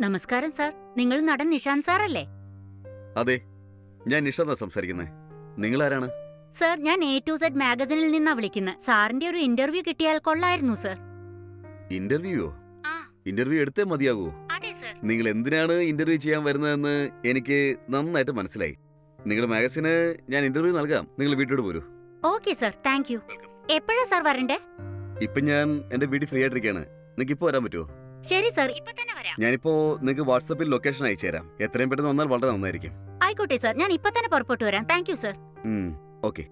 നമസ്കാരം സാർ. നിങ്ങൾ നടൻ നിഷാന്ത് സാർ അല്ലേ അതെ. ഞാൻ നിഷാദ സംസാരിക്കുന്നത് നിങ്ങൾ ആരാണ് സാർ ഞാൻ എ ടു സെഡ് മാഗസിനിൽ നിന്നാ വിളിക്കുന്നത് സാറിന്റെ ഒരു ഇന്റർവ്യൂ കിട്ടിയാൽ കൊള്ളായിരുന്നു സർ. ഇന്റർവ്യൂയോ? ഇന്റർവ്യൂ എടുത്തേ മതിയാകൂ. നിങ്ങൾ എന്തിനാണ് ഇന്റർവ്യൂ ചെയ്യാൻ വരുന്നതെന്ന് എനിക്ക് നന്നായിട്ട് മനസ്സിലായി. നിങ്ങളുടെ മാഗസിന് ഞാൻ ഇന്റർവ്യൂ നൽകാം. നിങ്ങൾ വീട്ടിലോട്ട് പോരൂ. Okay sir. Thank you. എപ്പോഴാ സർ വരണ്ടേ? ഇപ്പൊ ഞാൻ എന്റെ വീട് ഫ്രീ ആയിട്ടിരിക്കുകയാണ്. നിങ്ങൾക്ക് ഇപ്പൊ വരാൻ പറ്റുമോ? ശരി സർ. ഇപ്പൊ ഞാനിപ്പോ നിങ്ങൾക്ക് വാട്സപ്പിൽ ലൊക്കേഷൻ അയച്ചു തരാം. എത്രയും പെട്ടെന്ന് വന്നാൽ വളരെ നന്നായിരിക്കും. ആയിക്കോട്ടെ സാർ ഞാൻ ഇപ്പൊ തന്നെ പുറപ്പെട്ടു വരാം. Thank you sir okay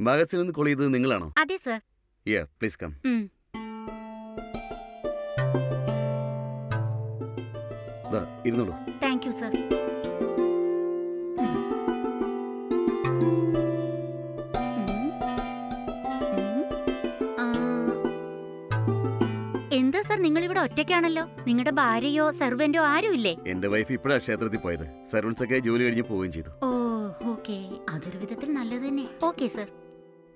magazine നിന്ന് കോൾ ചെയ്തത് നിങ്ങളാണോ? അതെ സർ യാ പ്ലീസ് കം ഇരുന്നോളൂ. താങ്ക് യു സാർ എന്താ സർ നിങ്ങൾ ഇവിടെ ഒറ്റയ്ക്കാണല്ലോ? നിങ്ങളുടെ ഭാര്യയോ സെർവന്റോ ആരും ഇല്ലേ എന്റെ വൈഫ് ഇപ്പോഴാണ് ക്ഷേത്രത്തിൽ പോയത്. സർവൻസ് ഒക്കെ ജോലി കഴിഞ്ഞ് പോവുകയും ചെയ്തു. ഓ ഓക്കെ. അതൊരു വിധത്തിൽ നല്ലത് തന്നെ. Okay sir.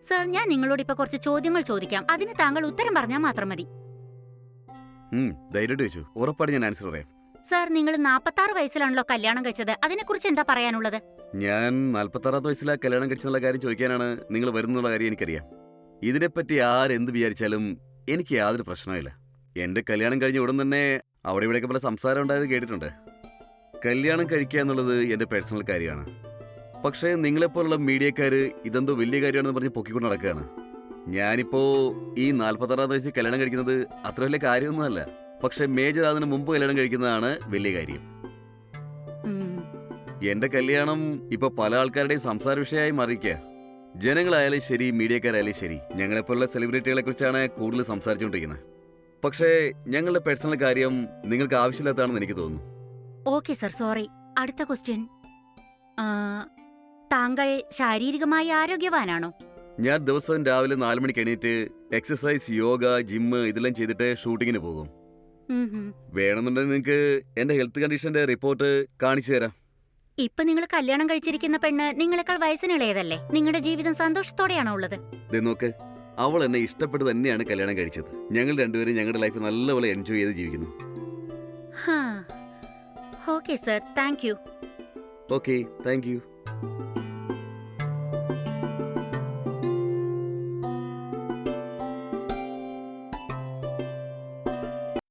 സർ ഞാൻ നിങ്ങളോട് ഇപ്പൊ കുറച്ച് ചോദ്യങ്ങൾ ചോദിക്കാം. അതിന് താങ്കൾ ഉത്തരം പറഞ്ഞാൽ മാത്രം മതി. ധൈര്യമായിട്ട് വെച്ചു ഉറപ്പായിട്ട് ഞാൻ ആൻസർ പറയാം. സർ നിങ്ങൾ നാപ്പത്താറ് വയസ്സിലാണല്ലോ കല്യാണം കഴിച്ചത്. അതിനെക്കുറിച്ച് എന്താ പറയാനുള്ളത്? ഞാൻ നാൽപ്പത്താറാമത്തെ വയസ്സിലാ കല്യാണം കഴിച്ചെന്നുള്ള കാര്യം ചോദിക്കാനാണ് നിങ്ങൾ വരുന്നുള്ള കാര്യം എനിക്കറിയാം. ഇതിനെപ്പറ്റി ആരെന്ത് വിചാരിച്ചാലും എനിക്ക് യാതൊരു പ്രശ്നമില്ല എന്റെ കല്യാണം കഴിഞ്ഞ ഉടൻ തന്നെ അവിടെ ഇവിടെയൊക്കെ പല സംസാരം ഉണ്ടായത് കേട്ടിട്ടുണ്ട്. കല്യാണം കഴിക്കുക എന്നുള്ളത് എന്റെ പേഴ്സണൽ കാര്യമാണ്. പക്ഷേ നിങ്ങളെപ്പോലുള്ള മീഡിയക്കാർ ഇതെന്തോ വലിയ കാര്യമാണെന്ന് പറഞ്ഞ് പൊക്കിക്കൊണ്ട് നടക്കുകയാണ്. ഞാനിപ്പോ ഈ നാൽപ്പത്താറാം വയസ്സിൽ കല്യാണം കഴിക്കുന്നത് അത്ര വലിയ കാര്യമൊന്നുമല്ല. പക്ഷേ മേജർ അതിന് മുമ്പ് കല്യാണം കഴിക്കുന്നതാണ് വലിയ കാര്യം. എന്റെ കല്യാണം ഇപ്പൊ പല ആൾക്കാരുടെയും സംസാര വിഷയമായി മാറിക്കുക ജനങ്ങളായാലും ശരി മീഡിയക്കാരായാലും ശരി ഞങ്ങളെപ്പോലുള്ള സെലിബ്രിറ്റികളെ കുറിച്ചാണ് കൂടുതൽ സംസാരിച്ചുകൊണ്ടിരിക്കുന്നത്. പക്ഷേ ഞങ്ങളുടെ പേഴ്സണൽ കാര്യം നിങ്ങൾക്ക് ആവശ്യമില്ലാത്തതാണെന്ന് എനിക്ക് തോന്നുന്നു. Okay sir sorry. അടുത്ത ക്വസ്റ്റ്യൻ താങ്കൾ ശാരീരികമായി ആരോഗ്യവാനാണോ? ഞാൻ ദിവസവും രാവിലെ നാല് മണിക്ക് എണീറ്റ് എക്സസൈസ് യോഗ ജിമ്മ് ഇതെല്ലാം ചെയ്തിട്ട് ഷൂട്ടിങ്ങിന് പോകും. വേണമെന്നുണ്ടെങ്കിൽ നിങ്ങൾക്ക് എന്റെ ഹെൽത്ത് കണ്ടീഷന്റെ റിപ്പോർട്ട് കാണിച്ചു തരാം. ഇപ്പൊ നിങ്ങൾ കല്യാണം കഴിച്ചിരിക്കുന്ന പെണ്ണ് നിങ്ങളെക്കാൾ വയസ്സിനിളയതല്ലേ? നിങ്ങളുടെ ജീവിതം സന്തോഷത്തോടെയാണോ ഉള്ളത്? നോക്ക് അവൾ എന്നെ ഇഷ്ടപ്പെട്ട് തന്നെയാണ് കല്യാണം കഴിച്ചത്. ഞങ്ങൾ രണ്ടുപേരും ഞങ്ങളുടെ ലൈഫ് നല്ലപോലെ എൻജോയ് ചെയ്ത് ജീവിക്കുന്നു. Okay sir. Thank you. Okay thank you.